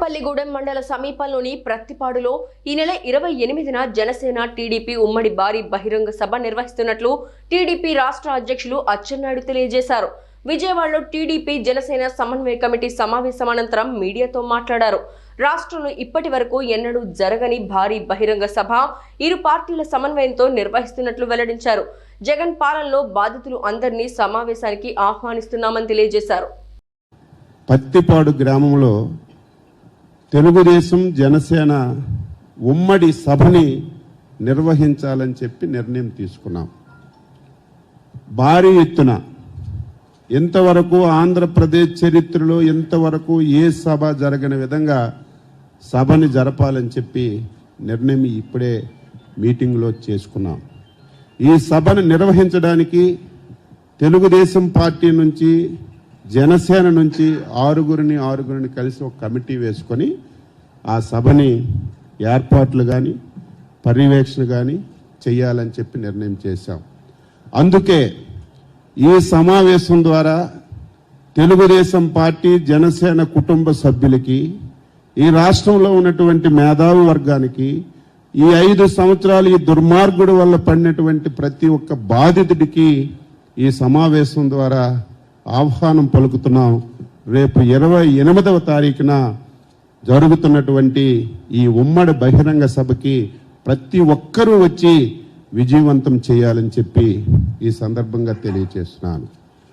తాడేపల్లిగూడెం మండల సమీపంలోని ప్రత్తిపాడులో ఈ నెల ఇరవై ఎనిమిదిన జనసేన టీడీపీ ఉమ్మడి భారీ బహిరంగ సభ నిర్వహిస్తున్నట్లు టీడీపీ రాష్ట్ర అధ్యక్షులు అచ్చెన్నాయుడు తెలియజేశారు. విజయవాడలో టీడీపీ జనసేన సమన్వయ కమిటీ సమావేశం అనంతరం మీడియాతో మాట్లాడారు. రాష్ట్రంలో ఇప్పటి వరకు ఎన్నడూ జరగని భారీ బహిరంగ సభ ఇరు పార్టీల సమన్వయంతో నిర్వహిస్తున్నట్లు వెల్లడించారు. జగన్ పాలనలో బాధితులు అందరినీ సమావేశానికి ఆహ్వానిస్తున్నామని తెలియజేశారు. పత్తిపాడు గ్రామంలో తెలుగుదేశం జనసేన ఉమ్మడి సభని నిర్వహించాలని చెప్పి నిర్ణయం తీసుకున్నాం. భారీ ఎత్తున ఇంతవరకు ఆంధ్రప్రదేశ్ చరిత్రలో ఇంతవరకు ఏ సభ జరగని విధంగా సభని జరపాలని చెప్పి నిర్ణయం ఇప్పుడే మీటింగ్లో చేసుకున్నాం. ఈ సభను నిర్వహించడానికి తెలుగుదేశం పార్టీ నుంచి జనసేన నుంచి ఆరుగురిని ఆరుగురిని కలిసి ఒక కమిటీ వేసుకొని ఆ సభని ఏర్పాట్లు కానీ పర్యవేక్షణ కానీ చేయాలని చెప్పి నిర్ణయం చేశాం. అందుకే ఈ సమావేశం ద్వారా తెలుగుదేశం పార్టీ జనసేన కుటుంబ సభ్యులకి ఈ రాష్ట్రంలో ఉన్నటువంటి మేధావి వర్గానికి ఈ ఐదు సంవత్సరాలు ఈ దుర్మార్గుడు వల్ల పడినటువంటి ప్రతి ఒక్క బాధితుడికి ఈ సమావేశం ద్వారా ఆహ్వానం పలుకుతున్నాం. రేపు ఇరవై ఎనిమిదవ తారీఖున జరుగుతున్నటువంటి ఈ ఉమ్మడి బహిరంగ సభకి ప్రతి ఒక్కరూ వచ్చి విజయవంతం చేయాలని చెప్పి ఈ సందర్భంగా తెలియజేస్తున్నాను.